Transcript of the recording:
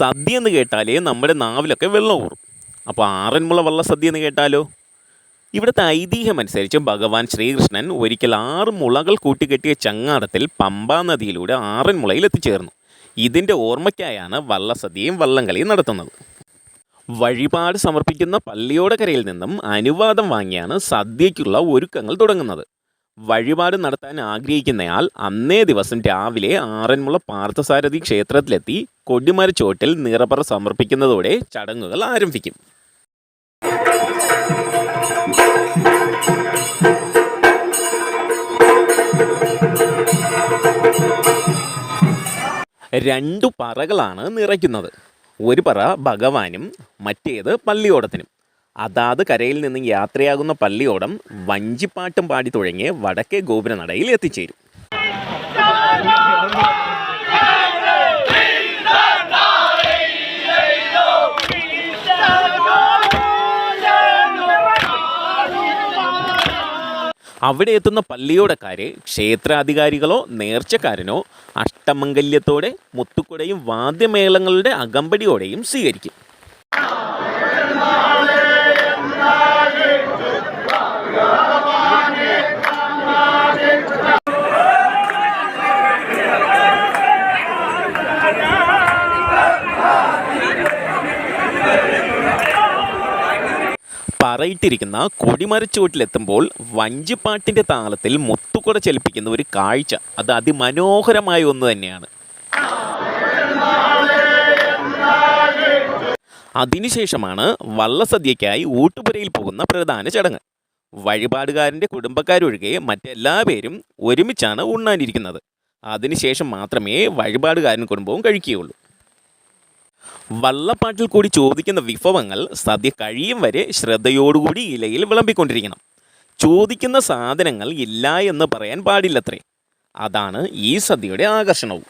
സദ്യ എന്ന് കേട്ടാലേ നമ്മുടെ നാവിലൊക്കെ വെള്ളം ഊറും അപ്പോൾ ആറന്മുള വള്ള സദ്യ എന്ന് കേട്ടാലോ? ഇവിടുത്തെ ഐതിഹ്യം അനുസരിച്ച് ഭഗവാൻ ശ്രീകൃഷ്ണൻ ഒരിക്കൽ ആറ് മുളകൾ കൂട്ടിക്കെട്ടിയ ചങ്ങാടത്തിൽ പമ്പാ നദിയിലൂടെ ആറന്മുളയിൽ എത്തിച്ചേർന്നു ഇതിന്റെ ഓർമ്മയ്ക്കായാണ് വള്ളസദ്യയും വള്ളംകളിയും നടത്തുന്നത്. വഴിപാട് സമർപ്പിക്കുന്ന പള്ളിയോടക്കരയിൽ നിന്നും അനുവാദം വാങ്ങിയാണ് സദ്യയ്ക്കുള്ള ഒരുക്കങ്ങൾ തുടങ്ങുന്നത്. വഴിപാട് നടത്താൻ ആഗ്രഹിക്കുന്നയാൾ അന്നേ ദിവസം രാവിലെ ആറന്മുള പാർത്ഥസാരഥി ക്ഷേത്രത്തിലെത്തി കൊടിമരച്ചോട്ടിൽ നിറപറ സമർപ്പിക്കുന്നതോടെ ചടങ്ങുകൾ ആരംഭിക്കും. രണ്ടു പറകളാണ് നിറയ്ക്കുന്നത്. ഒരു പറ ഭഗവാനും മറ്റേത് പള്ളിയോടത്തിനും. അതാത് കരയിൽ നിന്ന് യാത്രയാകുന്ന പള്ളിയോടം വഞ്ചിപ്പാട്ടും പാടി തുടങ്ങിയ വടക്കേ ഗോപുരനടയിൽ എത്തിച്ചേരും. അവിടെ എത്തുന്ന പള്ളിയോടക്കാരെ ക്ഷേത്രാധികാരികളോ നേർച്ചക്കാരനോ അഷ്ടമംഗല്യത്തോടെ മുത്തുക്കുടയും വാദ്യമേളങ്ങളുടെ അകമ്പടിയോടെയും സ്വീകരിക്കും. പറയിട്ടിരിക്കുന്ന കൊടിമരച്ചുവട്ടിലെത്തുമ്പോൾ വഞ്ചിപ്പാട്ടിന്റെ താളത്തിൽ മുത്തുകുട ചലിപ്പിക്കുന്ന ഒരു കാഴ്ച. അത് അതിമനോഹരമായ ഒന്ന് തന്നെയാണ്. അതിനുശേഷമാണ് വള്ളസദ്യയ്ക്കായി ഊട്ടുപുരയിൽ പോകുന്ന പ്രധാന ചടങ്ങ്. വഴിപാടുകാരന്റെ കുടുംബക്കാരൊഴികെ മറ്റെല്ലാ പേരും ഒരുമിച്ചാണ് ഉണ്ണാനിരിക്കുന്നത്. അതിനുശേഷം മാത്രമേ വഴിപാടുകാരൻ കുടുംബവും കഴിക്കുകയുള്ളൂ. വള്ളപ്പാട്ടിൽ കൂടി ചോദിക്കുന്ന വിഭവങ്ങൾ സദ്യ കഴിയും വരെ ശ്രദ്ധയോടുകൂടി ഇലയിൽ വിളമ്പിക്കൊണ്ടിരിക്കണം. ചോദിക്കുന്ന സാധനങ്ങൾ ഇല്ല എന്ന് പറയാൻ പാടില്ലത്രേ. അതാണ് ഈ സദ്യയുടെ ആകർഷണവും.